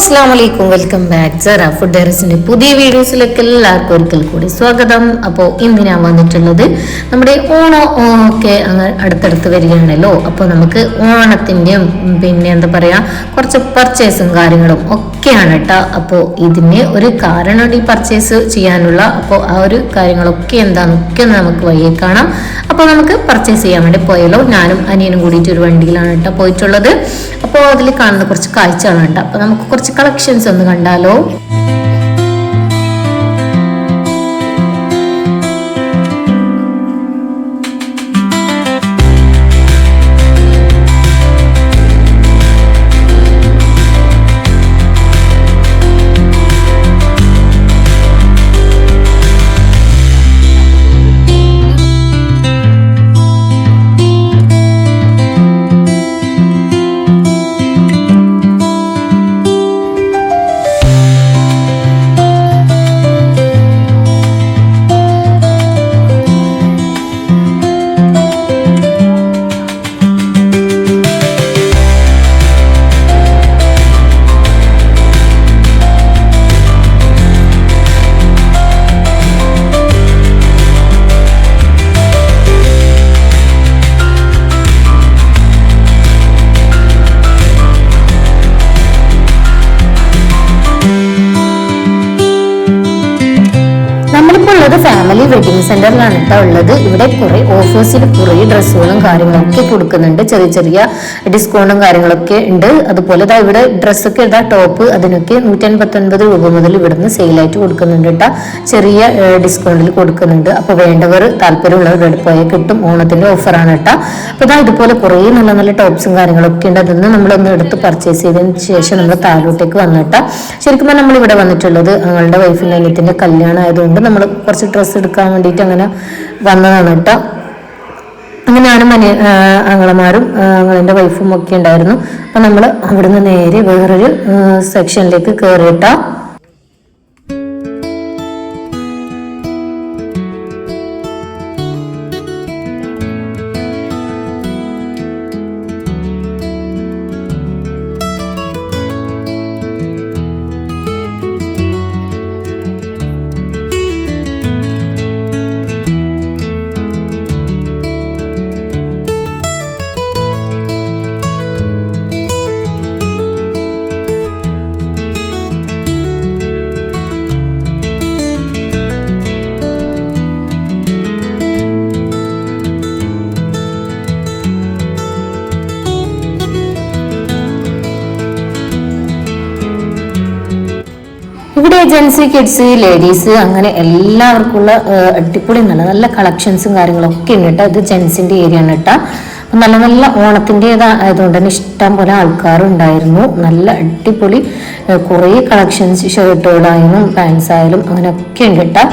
അസ്സാം വലൈക്കും welcome back. Zara food ഡയറസിന്റെ പുതിയ വീഡിയോസിലേക്ക് എല്ലാവർക്കും ഒരിക്കൽ കൂടി സ്വാഗതം. അപ്പോൾ ഇന്ന് ഞാൻ വന്നിട്ടുള്ളത് നമ്മുടെ ഓണം ഒക്കെ അങ്ങ് അടുത്തടുത്ത് വരികയാണല്ലോ. അപ്പോൾ നമുക്ക് ഓണത്തിന്റെയും പിന്നെ എന്താ പറയുക കുറച്ച് പർച്ചേസും കാര്യങ്ങളും ഒക്കെയാണ് കേട്ടോ അപ്പോൾ ഇതിന് ഒരു കാരണമുണ്ട് ഈ പർച്ചേസ് ചെയ്യാനുള്ള. അപ്പോൾ ആ ഒരു കാര്യങ്ങളൊക്കെ എന്താണെന്നൊക്കെ നമുക്ക് വഴിയെ കാണാം. അപ്പോൾ നമുക്ക് പർച്ചേസ് ചെയ്യാൻ വേണ്ടി പോയല്ലോ. ഞാനും അനിയനും കൂടിയിട്ട് ഒരു വണ്ടിയിലാണ് കേട്ടോ പോയിട്ടുള്ളത്. അപ്പോൾ അതിൽ കാണുന്ന കുറച്ച് കാഴ്ചകളാണ് കേട്ടോ അപ്പോൾ നമുക്ക് കുറച്ച് കളക്ഷൻസ് ഒന്ന് കണ്ടാലോ? വെഡിങ് സെന്ററിലാണ് കേട്ടോ ഉള്ളത്. ഇവിടെ കുറെ ഓഫേഴ്സിൽ കുറെ ഡ്രസ്സുകളും കാര്യങ്ങളും ഒക്കെ കൊടുക്കുന്നുണ്ട്. ചെറിയ ചെറിയ ഡിസ്കൗണ്ടും കാര്യങ്ങളൊക്കെ ഉണ്ട്. അതുപോലെ ഇതാ ഇവിടെ ഡ്രസ്സൊക്കെ ഇതാ ടോപ്പ് അതിനൊക്കെ നൂറ്റി അൻപത്തൊൻപത് രൂപ മുതൽ ഇവിടുന്ന് സെയിലായിട്ട് കൊടുക്കുന്നുണ്ട് കേട്ടോ ചെറിയ ഡിസ്കൗണ്ടിൽ കൊടുക്കുന്നുണ്ട്. അപ്പോൾ വേണ്ടവർ താല്പര്യമുള്ളവർ ഇവിടെ പോയാൽ കിട്ടും. ഓണത്തിന്റെ ഓഫറാണ് കേട്ടോ അപ്പോൾ ഇതാ ഇതുപോലെ കുറേ നല്ല നല്ല ടോപ്സും കാര്യങ്ങളൊക്കെ ഉണ്ട്. അതൊന്ന് നമ്മളൊന്ന് എടുത്ത് പർച്ചേസ് ചെയ്തതിന് ശേഷം നമ്മൾ താഴോട്ടേക്ക് വന്നിട്ടാ ശരിക്കും നമ്മൾ ഇവിടെ വന്നിട്ടുള്ളത് ഞങ്ങളുടെ വൈഫിന്റെ അനിയത്തിന്റെ കല്യാണം ആയതുകൊണ്ട് നമ്മൾ കുറച്ച് ഡ്രസ്സ് എടുക്കാൻ വേണ്ടിയിട്ട് അങ്ങനെ വന്നതാണ് കേട്ടോ. അങ്ങനെ ഞാനും അനിയ അങ്ങളമാരും അങ്ങളെന്റെ വൈഫും ഒക്കെ ഉണ്ടായിരുന്നു. അപ്പം നമ്മൾ അവിടുന്ന് നേരെ വേറൊരു സെക്ഷനിലേക്ക് കയറിയിട്ടാ ജെൻസി കിഡ്സ് ലേഡീസ് അങ്ങനെ എല്ലാവർക്കുള്ള അടിപൊളി നല്ല നല്ല കളക്ഷൻസും കാര്യങ്ങളും ഒക്കെ ഉണ്ട് കേട്ടോ. ഇത് ജെൻസിന്റെ ഏരിയ ആണ് കേട്ടോ. നല്ല നല്ല ഓണത്തിന്റെതായതുകൊണ്ട് തന്നെ ഇഷ്ടം പോലെ ആൾക്കാരുണ്ടായിരുന്നു. നല്ല അടിപൊളി കുറേ കളക്ഷൻസ് ഷർട്ടുകളായാലും പാൻസ് ആയാലും അങ്ങനെയൊക്കെ ഉണ്ട് കേട്ടോ.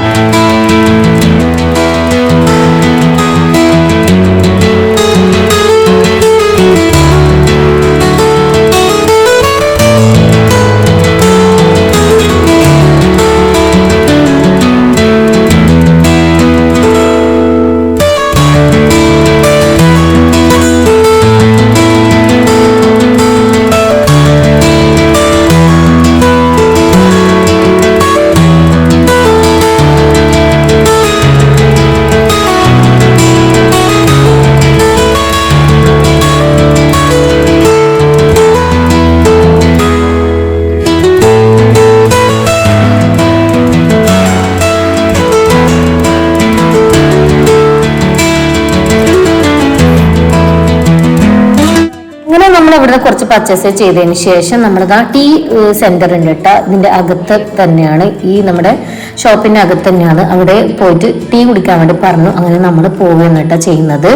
നമ്മൾ ഇവിടുന്ന് കുറച്ച് പർച്ചേസ് ചെയ്തതിന് ശേഷം നമ്മളിതാ ടീ സെന്റർ ഉണ്ട് കേട്ടോ. ഇതിന്റെ അകത്ത് തന്നെയാണ്. ഈ നമ്മുടെ ഷോപ്പിന്റെ അകത്ത് തന്നെയാണ്. അവിടെ പോയിട്ട് ടീ കുടിക്കാൻ വേണ്ടി പറഞ്ഞു. അങ്ങനെ നമ്മൾ പോവുകയാണ് കേട്ടോ ചെയ്യുന്നത്.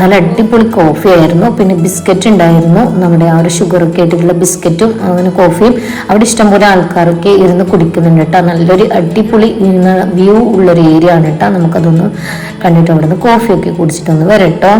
നല്ല അടിപൊളി കോഫി ആയിരുന്നു. പിന്നെ ബിസ്ക്കറ്റ് ഉണ്ടായിരുന്നു. നമ്മുടെ ആ ഒരു ഷുഗർ ഒക്കെ ആയിട്ടുള്ള ബിസ്ക്കറ്റും അങ്ങനെ കോഫിയും അവിടെ ഇഷ്ടംപോലെ ആൾക്കാരൊക്കെ ഇരുന്ന് കുടിക്കുന്നുണ്ട് കേട്ടോ. നല്ലൊരു അടിപൊളി വ്യൂ ഉള്ളൊരു ഏരിയ ആണ് കേട്ടോ. നമുക്കതൊന്ന് കണ്ടിട്ട് അവിടുന്ന് കോഫിയൊക്കെ കുടിച്ചിട്ടൊന്ന് വരട്ടോ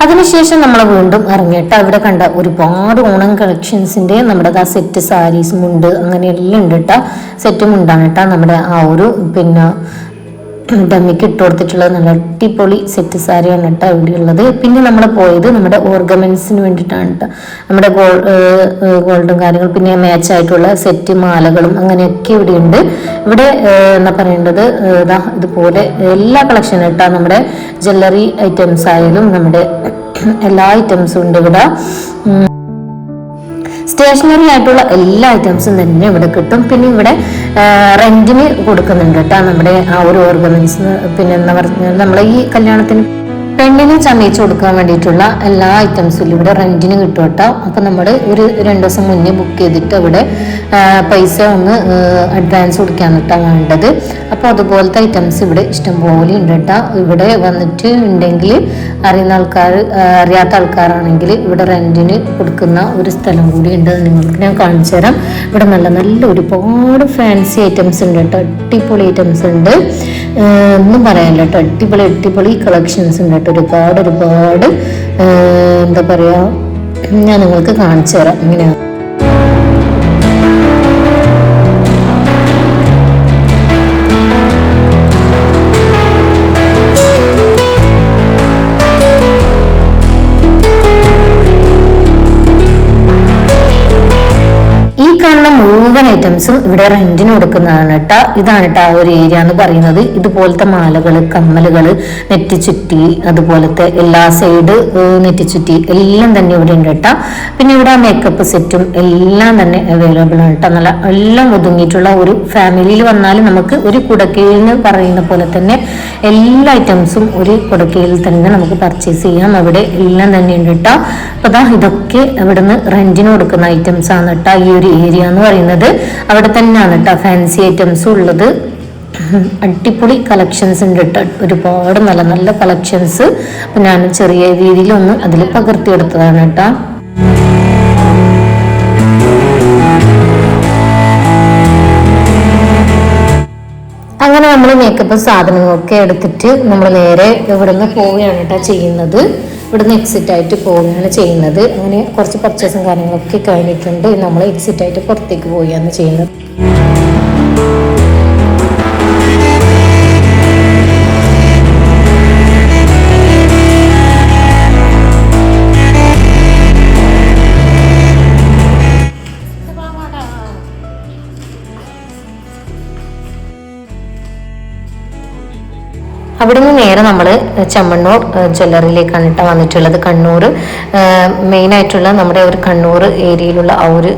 അതിനുശേഷം നമ്മൾ വീണ്ടും ഇറങ്ങിയിട്ട് അവിടെ കണ്ട ഒരുപാട് ഓണം കളക്ഷൻസിന്റെ നമ്മുടെ ആ സെറ്റ് സാരീസ് മുണ്ട് അങ്ങനെയെല്ലാം ഉണ്ട് കേട്ടോ സെറ്റ് മുണ്ടാണ് കേട്ടോ നമ്മുടെ ആ ഒരു പിന്നെ ഡമ്മിക്ക് ഇട്ട് കൊടുത്തിട്ടുള്ളത് നല്ല അടിപൊളി സെറ്റ് സാരിയാണ് കേട്ടോ ഇവിടെ ഉള്ളത് പിന്നെ നമ്മൾ പോയത് നമ്മുടെ ഓർഗമെന്റ്സിന് വേണ്ടിയിട്ടാണ് കേട്ടോ. നമ്മുടെ ഗോൾ ഗോൾഡും കാര്യങ്ങളും പിന്നെ മാച്ച് ആയിട്ടുള്ള സെറ്റ് മാലകളും അങ്ങനെയൊക്കെ ഇവിടെ ഉണ്ട് ഇവിടെ എന്താ പറയേണ്ടത്? ഇതുപോലെ എല്ലാ കളക്ഷനും കേട്ടോ നമ്മുടെ ജ്വല്ലറി ഐറ്റംസ് ആയാലും നമ്മുടെ എല്ലാ ഐറ്റംസും ഉണ്ട് ഇവിടെ. സ്റ്റേഷനറി ആയിട്ടുള്ള എല്ലാ ഐറ്റംസും തന്നെ ഇവിടെ കിട്ടും. പിന്നെ ഇവിടെ റെന്റിന് കൊടുക്കുന്നുണ്ട് കേട്ടോ നമ്മുടെ ആ ഒരു ഓർഗനൈസ് പിന്നെ എന്താ പറഞ്ഞാൽ നമ്മളെ ഈ കല്യാണത്തിന് പെണ്ണിന് ചമയിച്ച് കൊടുക്കാൻ വേണ്ടിയിട്ടുള്ള എല്ലാ ഐറ്റംസും ഇവിടെ റെന്റിന് കിട്ടും കേട്ടോ. അപ്പൊ നമ്മൾ ഒരു രണ്ട് ദിവസം മുന്നേ ബുക്ക് ചെയ്തിട്ട് അവിടെ പൈസ ഒന്ന് അഡ്വാൻസ് കൊടുക്കാൻ കേട്ടോ വേണ്ടത്. അപ്പോൾ അതുപോലത്തെ ഐറ്റംസ് ഇവിടെ ഇഷ്ടംപോലെ ഉണ്ട് കേട്ടോ. ഇവിടെ വന്നിട്ട് ഉണ്ടെങ്കിൽ അറിയുന്ന ആൾക്കാർ അറിയാത്ത ആൾക്കാരാണെങ്കിൽ ഇവിടെ റെന്റിന് കൊടുക്കുന്ന ഒരു സ്ഥലം കൂടി ഉണ്ട്. നിങ്ങൾക്ക് ഞാൻ കാണിച്ചു തരാം. ഇവിടെ നല്ല നല്ല ഒരുപാട് ഫാൻസി ഐറ്റംസ് ഉണ്ട് കേട്ടോ. അടിപൊളി ഐറ്റംസ് ഉണ്ട്. ഒന്നും പറയാനില്ല കേട്ടോ. അടിപൊളി അടിപൊളി കളക്ഷൻസ് ഉണ്ട് കേട്ടോ. ഒരുപാട് ഒരുപാട് ആ, എന്താ പറയുക ഞാൻ നിങ്ങൾക്ക് കാണിച്ചു തരാം. ഇങ്ങനെയാണ്. ഐറ്റംസും ഇവിടെ റെന്റിന് കൊടുക്കുന്നതാണ് കേട്ടോ ഇതാണ് കേട്ടോ ആ ഒരു ഏരിയ എന്ന് പറയുന്നത്. ഇതുപോലത്തെ മാലകൾ കമ്മലുകൾ നെറ്റിച്ചുറ്റി അതുപോലത്തെ എല്ലാ സൈഡ് നെറ്റിച്ചുറ്റി എല്ലാം തന്നെ ഇവിടെ ഉണ്ട് കേട്ടോ പിന്നെ ഇവിടെ മേക്കപ്പ് സെറ്റും എല്ലാം തന്നെ അവൈലബിൾ ആണ് കേട്ടോ നല്ല എല്ലാം ഒതുങ്ങിയിട്ടുള്ള ഒരു ഫാമിലിയിൽ വന്നാൽ നമുക്ക് ഒരു കുടക്കീഴിൽ പറയുന്ന പോലെ തന്നെ എല്ലാ ഐറ്റംസും ഒരു കുടക്കീഴിൽ തന്നെ നമുക്ക് പർച്ചേസ് ചെയ്യാം. അവിടെ എല്ലാം തന്നെ ഉണ്ട് കേട്ടോ അപ്പൊ ഇതൊക്കെ ഇവിടുന്ന് റെന്റിന് കൊടുക്കുന്ന ഐറ്റംസ് ആണ് കേട്ടോ ഈ ഒരു ഏരിയ എന്ന് പറയുന്നത്. അവിടെ തന്നെയാണ് കേട്ടോ ഫാൻസി ഐറ്റംസ് ഉള്ളത്. അടിപൊളി കളക്ഷൻസ് ഉണ്ട് കേട്ടോ ഒരുപാട് നല്ല നല്ല കളക്ഷൻസ് അപ്പം ഞാൻ ചെറിയ രീതിയിലൊന്ന് അതിൽ പകർത്തിയെടുത്തതാണ് കേട്ടോ അങ്ങനെ നമ്മൾ മേക്കപ്പ് സാധനങ്ങളൊക്കെ എടുത്തിട്ട് നമ്മൾ നേരെ ഇവിടുന്ന് പോവുകയാണ് കേട്ടോ ചെയ്യുന്നത്. ഇവിടുന്ന് എക്സിറ്റ് ആയിട്ട് പോവുകയാണ് ചെയ്യുന്നത്. അങ്ങനെ കുറച്ച് പർച്ചേസും കാര്യങ്ങളൊക്കെ കഴിഞ്ഞിട്ടുണ്ട്. നമ്മൾ എക്സിറ്റ് ആയിട്ട് പുറത്തേക്ക് പോവുകയാണ് ചെയ്യുന്നത്. അവിടുന്ന് നേരെ നമ്മൾ ചെമ്മണ്ണൂർ ജ്വല്ലറിയിലേക്കാണ് കേട്ടോ വന്നിട്ടുള്ളത്. കണ്ണൂർ മെയിൻ ആയിട്ടുള്ള നമ്മുടെ ഒരു കണ്ണൂർ ഏരിയയിലുള്ള ആ ഒരു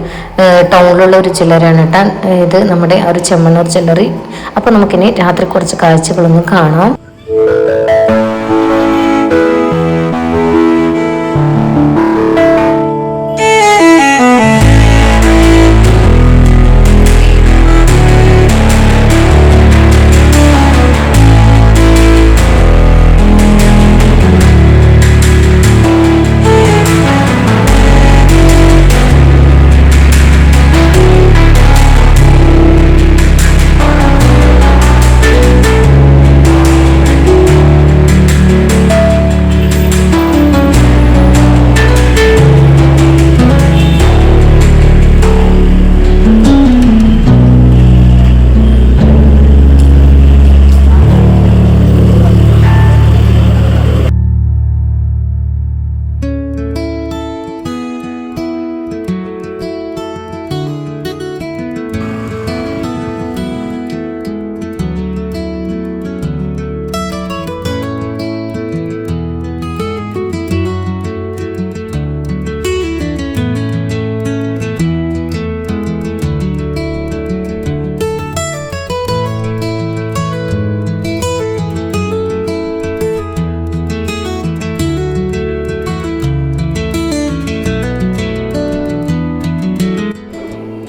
ടൗണിലുള്ള ഒരു ജ്വല്ലറിയാണ് കേട്ടോ. ഇത് നമ്മുടെ ആ ഒരു ചെമ്മണ്ണൂർ ജ്വല്ലറി. അപ്പോൾ നമുക്കിനി രാത്രി കുറച്ച് കാഴ്ചകളൊന്നും കാണാം.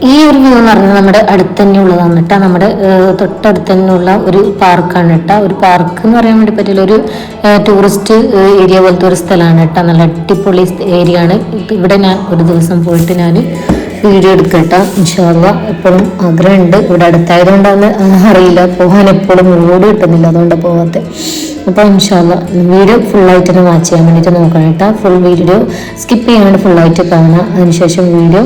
ഈ ഒരു വ്യൂ എന്ന് പറഞ്ഞാൽ നമ്മുടെ അടുത്ത് തന്നെ ഉള്ളതാണ് കേട്ടോ നമ്മുടെ തൊട്ടടുത്ത് തന്നെയുള്ള ഒരു പാർക്കാണ് കേട്ടോ ഒരു പാർക്ക് എന്ന് പറയാൻ വേണ്ടി പറ്റില്ല. ഒരു ടൂറിസ്റ്റ് ഏരിയ പോലത്തെ ഒരു സ്ഥലമാണ് കേട്ടോ നല്ല അടിപൊളി ഏരിയ ആണ് ഇവിടെ ഞാൻ ഒരു ദിവസം പോയിട്ട് ഞാൻ വീഡിയോ എടുക്കട്ടെ. ഇൻഷാല്ല എപ്പോഴും ആഗ്രഹമുണ്ട്. ഇവിടെ അടുത്തായതുകൊണ്ടാണ് അറിയില്ല. പോകാൻ എപ്പോഴും മൂട് കിട്ടുന്നില്ല അതുകൊണ്ട് പോകാത്ത അപ്പോൾ ഇൻഷാല്ല വീഡിയോ ഫുള്ളായിട്ട് തന്നെ വാച്ച് ചെയ്യാൻ വേണ്ടിയിട്ട് നോക്കണം കേട്ടോ. ഫുൾ വീഡിയോ സ്കിപ്പ് ചെയ്യാണ്ട് ഫുള്ളായിട്ട് കാണാം അതിനുശേഷം വീഡിയോ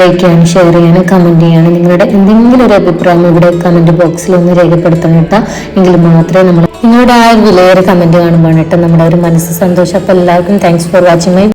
ലൈക്ക് ചെയ്യാനും ഷെയർ ചെയ്യാനും കമന്റ് ചെയ്യാനും നിങ്ങളുടെ എന്തെങ്കിലും ഒരു അഭിപ്രായം ഇവിടെ കമന്റ് ബോക്സിൽ ഒന്ന് രേഖപ്പെടുത്തണം കേട്ടോ. എങ്കിൽ മാത്രമേ നമ്മൾ നിങ്ങളുടെ ആ വിലയേറെ കമന്റ് കാണുമ്പോൾ കേട്ടോ നമ്മുടെ ഒരു മനസ്സ് സന്തോഷം. അപ്പോൾ എല്ലാവർക്കും താങ്ക്സ് ഫോർ വാച്ചിങ് മൈ